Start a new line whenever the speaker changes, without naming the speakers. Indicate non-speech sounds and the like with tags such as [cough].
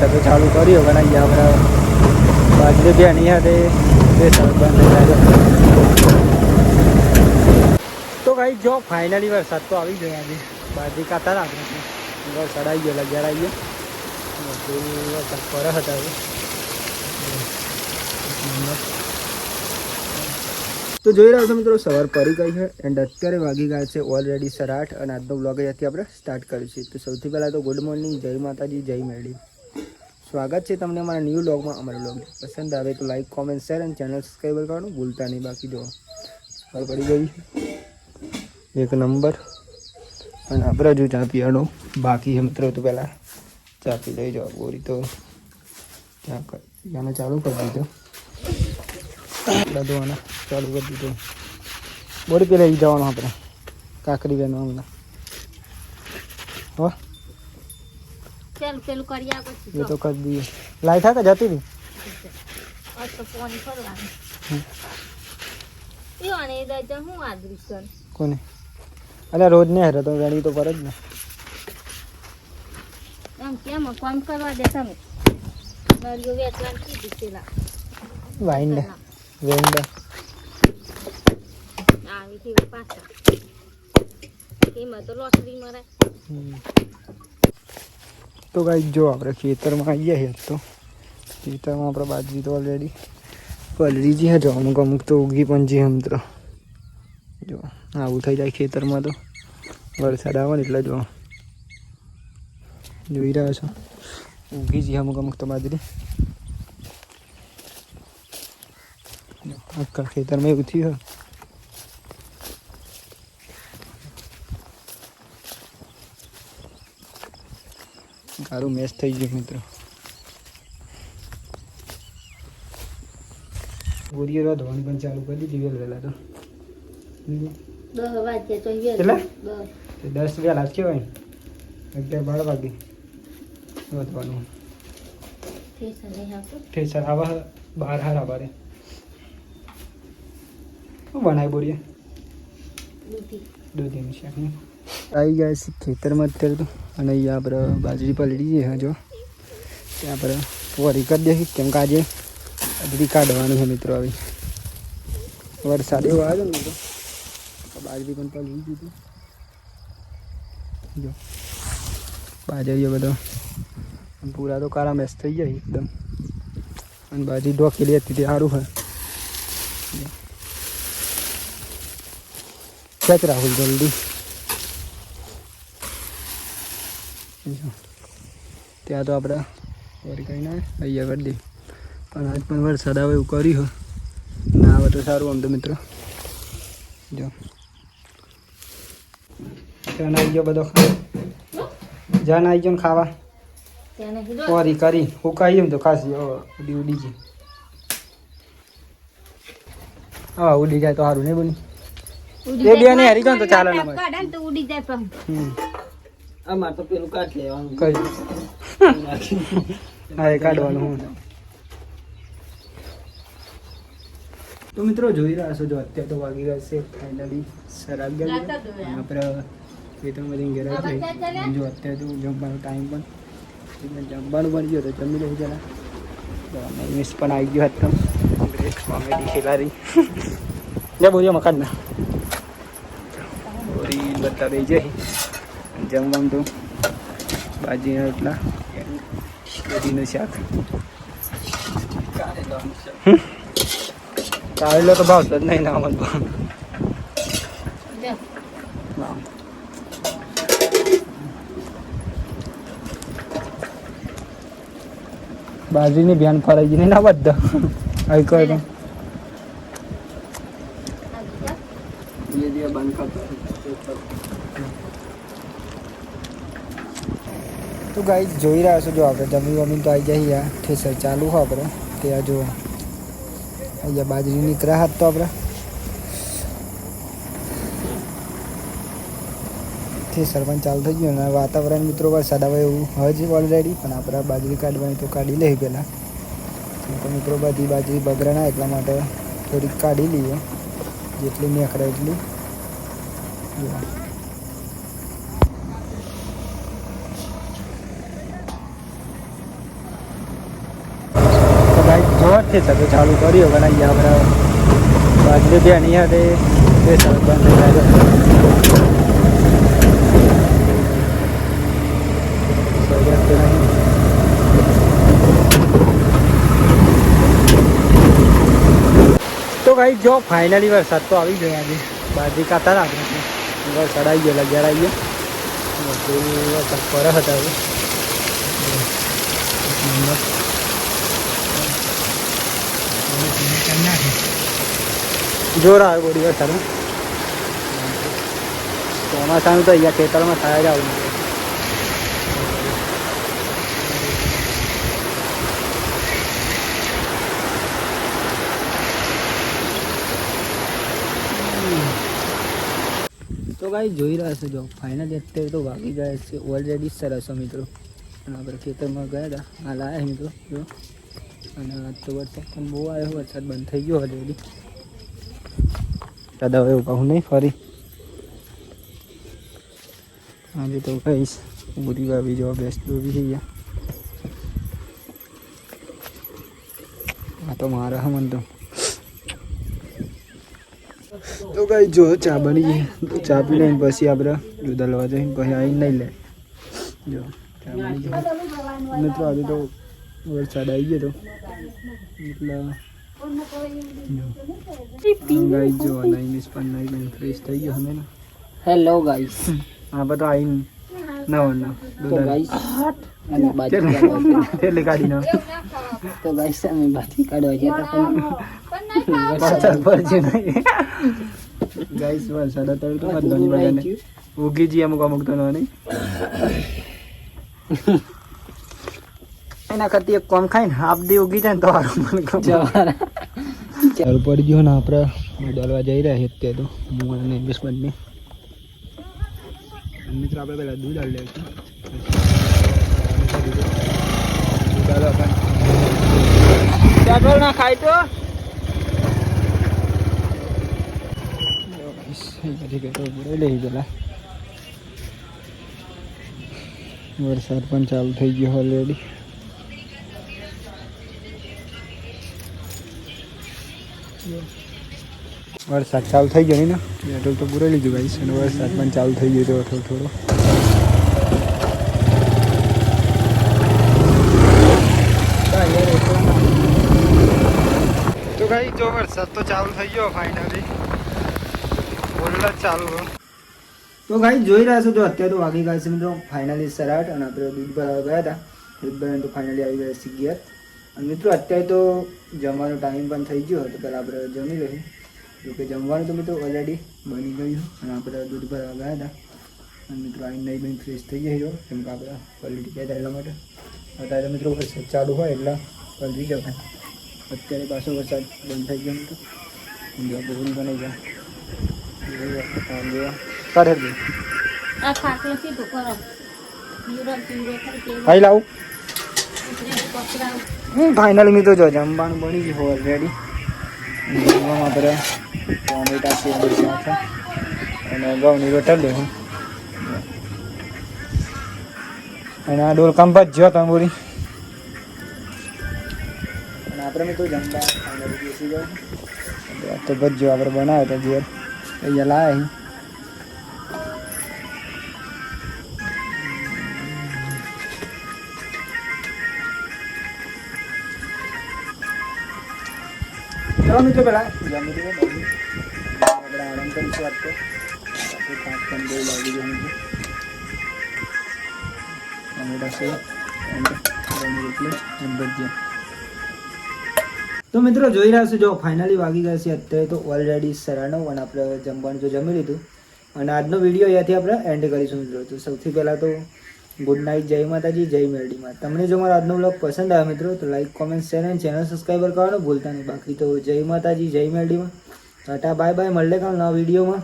તો ચાલુ કર્યો ઘણા ગયા આપણે બાજરી બે બંધ થઈ જાય તો ભાઈ, જો ફાઇનલી વરસાદ તો આવી ગયો આજે. બાજરી કાતા આપણે. વરસાદ આવી ગયો લગ્યા આવી ગયો. વરસાદ પડે હતા તો જોઈ રહ્યા છો મિત્રો, સવાર પડી ગઈ છે એન્ડ અત્યારે વાગી ગયા છે ઓલરેડી સર આઠ અને આજનો બ્લોગ અહીંયાથી આપણે સ્ટાર્ટ કરીશું. તો સૌથી પહેલાં તો ગુડ મોર્નિંગ જય માતાજી, જય મેળી સ્વાગત છે તમને અમારા ન્યૂ બ્લોગમાં અમારા બ્લોગ પસંદ આવે તો લાઈક કોમેન્ટ શેર અને ચેનલ સબસ્ક્રાઈબર કરવાનું ભૂલતા નહીં. બાકી જો, ખબર પડી ગઈ. એક નંબર અને આપણે હજુ ચા પીવાનો બાકી છે મિત્રો, તો પહેલાં ચા પી લઈ જાઓ બોરી તો ચા કર ચાલુ કરી દીધો. બધું ચાલુ કરી દીધું. બોરી પેલા જવાનું આપણે. કાકરી બેનો હમણાં હો.
પેલું પેલું કરી
એ તો કરી દઈએ. લાઈટ હા કે જતી રહી?
તો ફોન કરવાનું એ અને દાજા હું આદરીશ કર
કોને? અરે રોજ ને હેરે તો વેણી તો પર જ ને.
એમ કેમ કામ કરવા દે તમે. નળીઓ વેચવાનું કીધું પેલા.
વાઈન ને વેન્ડ
આવી થી પાછા. એમાં તો લોટરી મરાય
તો કાંઈ જો આપણે ખેતરમાં આવીએ છીએ તો ખેતરમાં આપણે બાજરી તો ઓલરેડી પલરી જે જો અમુક અમુક તો ઉગી પણ જઈએ એમ તો. જો, આવું થઈ જાય ખેતરમાં તો. વરસાદ આવે ને એટલે જો જોઈ રહ્યા છો. ઉગી છે અમુક અમુક તો બાજરી. આખા ખેતરમાં એવું થયું. સારું મેચ થઈ ગયું મિત્રો. ગોરીઓ તો ધોવાની પણ ચાલુ કરી દીધી વેલ વહેલા તો.
દસ
વેલા. કહેવાય. અગિયાર બાર વાગે. વધવાનું
ઠેસર
આવા બાર હારા બારે. શું બનાય બોરીએ?
દૂધી.
દૂધીનું શાક ને આવી ગયા છે ખેતરમાં અત્યારે તો અને અહીંયા આપણે બાજરી પલળી છે જો ત્યાં આપણે વરી કરી દઈએ કેમ કે આજે બાજરી કાઢવાની છે મિત્રો આવી વરસાદ એવો આવ્યો ને તો બાજરી પણ પલળી દીધી જો બાજરીઓ બધો પૂરા તો કાળા મેસ થઈ જાય એકદમ અને બાજરી ઢોકેલી હતી તે સારું હોય ખેંચ રાહુલ જલ્દી. ત્યાં તો આપણે વળી કંઈ ના અહીંયા કરી પણ આજ પણ વરસાદ આવે એવું કર્યું ના આવે તો સારું આમ તો, મિત્રો. જો. ત્યાં આવી ગયો બધો. જાન આવી ગયો ને ખાવા. ઓરી કરી. હુકાઈ એમ તો ખાસી ઉડી ઉડી ગઈ. હા, ઉડી જાય તો સારું, નહીં બની એ બે ને હરી જાઉં તો ચાલે ના ભાઈ.
કાઢે ને તો ઉડી જાય પણ.
હમ.
તો પેલું કાઢ લેવાનું.
કઈ? [laughs] હા એ કાઢવાનું હું. તો મિત્રો જોઈ રહ્યા છો જો અત્યારે તો વાગી ગયા છે ફાઇનલી સર ગયા આપણે ખેતરમાં બધી ઘેર જો અત્યારે તો જમવાનો ટાઈમ પણ જમવાનું બની ગયો તો જમી લઈ જરા. તો અમે મિસ પણ આવી ગયો હતો. બ્રેક કોમેડી ખેલાડી લે બોલ્યો મકાન ના બધા રહી જાય જમવાનું તો બાજીના રોટલા દૂધીનું શાક. કારેલો તો ભાવતો જ નહીં ના અમન ભાવ બાજરીની ભ્યાન ફરાઈ ગઈ નહીં ના બધા. આવી કહે તો
આવી જા.
ધીરે ધીરે બંધ કરતો
તો ગાઈ જોઈ રહ્યા છો જો આપણે જમી વમી તો આવી જાય યાર ઠેસર ચાલુ હોય આપણે. ત્યાં જો અહીંયા બાજરી નીકળ્યા હાથ તો આપણે. ઠેસર પણ ચાલુ થઈ ગયું અને વાતાવરણ મિત્રો વરસાદ આવે એવું હજ ઓલરેડી પણ આપણે બાજરી કાઢવાની તો કાઢી લઈએ પહેલાં. તો મિત્રો બધી બાજરી બગડે એટલા માટે થોડીક કાઢી લઈએ. જેટલી નીકળે એટલી. જોરથી સગો ચાલુ કર્યો બનાવી આપણે બાજરી ત્યાં નહીં હાથે તે સરસ બંધ થઈ જાય. તો ભાઈ, જો ફાઇનલી વરસાદ તો આવી ગયો આજે. બાજરી કાતા ને આપણે. વરસાદ આવી ગયો લગ્યા આવી ગયો. વરસાદ પર હતા જોર આવે બોડી વરસાદ ચોમાસાનું તો અહીંયા ખેતરમાં થાય જ આવું તો કાંઈ જોઈ રહ્યા છે જો ફાઇનલી અત્યારે તો વાગી ગયા છે ઓલરેડી સરસ મિત્રો અને આપણે ખેતરમાં ગયા હતા હાલ આવ્યા મિત્રો જો અને આજ તો વરસાદ પણ બહુ આવ્યો વરસાદ બંધ થઈ ગયો ઓલરેડી દાદા હવે કહું નહીં, ફરી. આજે તો કહીશ બુરી વાવી જો બેસ્ટ બી થઈ ગયા આ તો મારા હમન તો. તો કઈ જો ચા બની ગઈ. તો ચા પી લઈને પછી આપણે જુદા લેવા જઈને પછી આવીને નહીં લે. જો, ચા બની ગઈ. મિત્રો આજે તો વરસાદ આવી ગયો તો. એટલે અને નહીં
હેલો ગાઈસ
આ બધો આવીને નવો નવો
તો ગાઈસ અમે બાજી
એટલે કાઢી નાખ
તો ગાઈસ અમે બાજી કાઢવા ગયા હતા પણ
પડશે નહીં ગાઈસ વરસાદ અત્યારે તો બધાની. બધાને ઉગી જઈએ અમુક અમુક તો નહીં એના કરતી એક કોમ ખાઈને હાફ દી ઉગી જાય ને તો સારું મને ખબર
જવાના.
પડી ગયો ને આપણે દોડવા જઈ રહ્યા છીએ અત્યારે તો. હું અને બંને. મિત્રો આપણે પહેલાં દૂધ આવી આપણે. પેટ્રોલ ના ખાય તો? પેલા વરસાદ પણ ચાલુ થઈ ગયો ઓલરેડી વરસાદ ચાલુ થઈ ગયો ને પેટ્રોલ તો પૂરે લીધું ગાઈસ અને વરસાદ પણ ચાલુ થઈ ગયો થોડો થોડો. તો ગાઈ જો વરસાદ તો ચાલુ થઈ ગયો ફાઇનલી બોલડા ચાલુ તો ગાઈ જોઈ રહ્યા છો તો અત્યારે તો વાગી ગયા છે મિત્રો ફાઇનલી સરાટ અને આપણે દૂધ ભરાવા ગયા હતા. દૂધ ભરાને તો ફાઇનલી આવી ગયા છે ગિયર અને મિત્રો અત્યારે તો જમવાનો ટાઈમ પણ થઈ ગયો તો પહેલાં આપણે જમી લઈએ. જો કે જમવાનું તો મિત્રો ઓલરેડી બની ગયું અને આપણે દૂધ ભરવા ગયા હતા. અને મિત્રો આવીને નહીં બની ફ્રેશ થઈ ગયો કેમ કે આપણે ક્વોલિટી કહેતા હતા એટલા માટે. અત્યારે મિત્રો વરસાદ ચાલુ હોય એટલે પલટી જવાય. અત્યારે પાછો વરસાદ બંધ થઈ ગયો મિત્રો. પૂરી બની જાય કરે ભાઈ લાવું હું ફાઇનલ મિત્રો જો જમવાનું બની ગયું ઓલરેડી જમવામાં આપણે ટોમેટા છે અને ઘઉંની રોટલ લેવું અને આ ડોલ કંપત જ્યો જો તંબુરી. અને આપણે મિત્રો જમવા બેસી તો ભજ્યો આપણે બનાવ્યો તો ઘેર. અહીંયા લાયા ચલો મિત્રો જમી લઈએ બાજુ. આપણે આરામ કરીશું આજ તો. થાક પણ બહુ લાગી ટમેટા છે. તો મિત્રો જોઈ રહ્યા છો જો ફાઇનલી વાગી ગયા છે અત્યારે તો ઓલરેડી સાડા નવ અને આપણે જમવાનું જો જમી લીધું. અને આજનો વીડિયો અહીંયાથી આપણે એન્ડ કરીશું મિત્રો. તો સૌથી પહેલાં તો ગુડ નાઇટ જય માતાજી જય મેરડીમાં તમને જો મારો આજનો બ્લોગ પસંદ આવે મિત્રો, તો લાઈક કોમેન્ટ શેર અને ચેનલ સબસ્ક્રાઈબર કરવાનું ભૂલતા નહીં. બાકી તો જય માતાજી, જય મેરડીમાં ટાટા બાય બાય મળે કાલ નવા વિડીયોમાં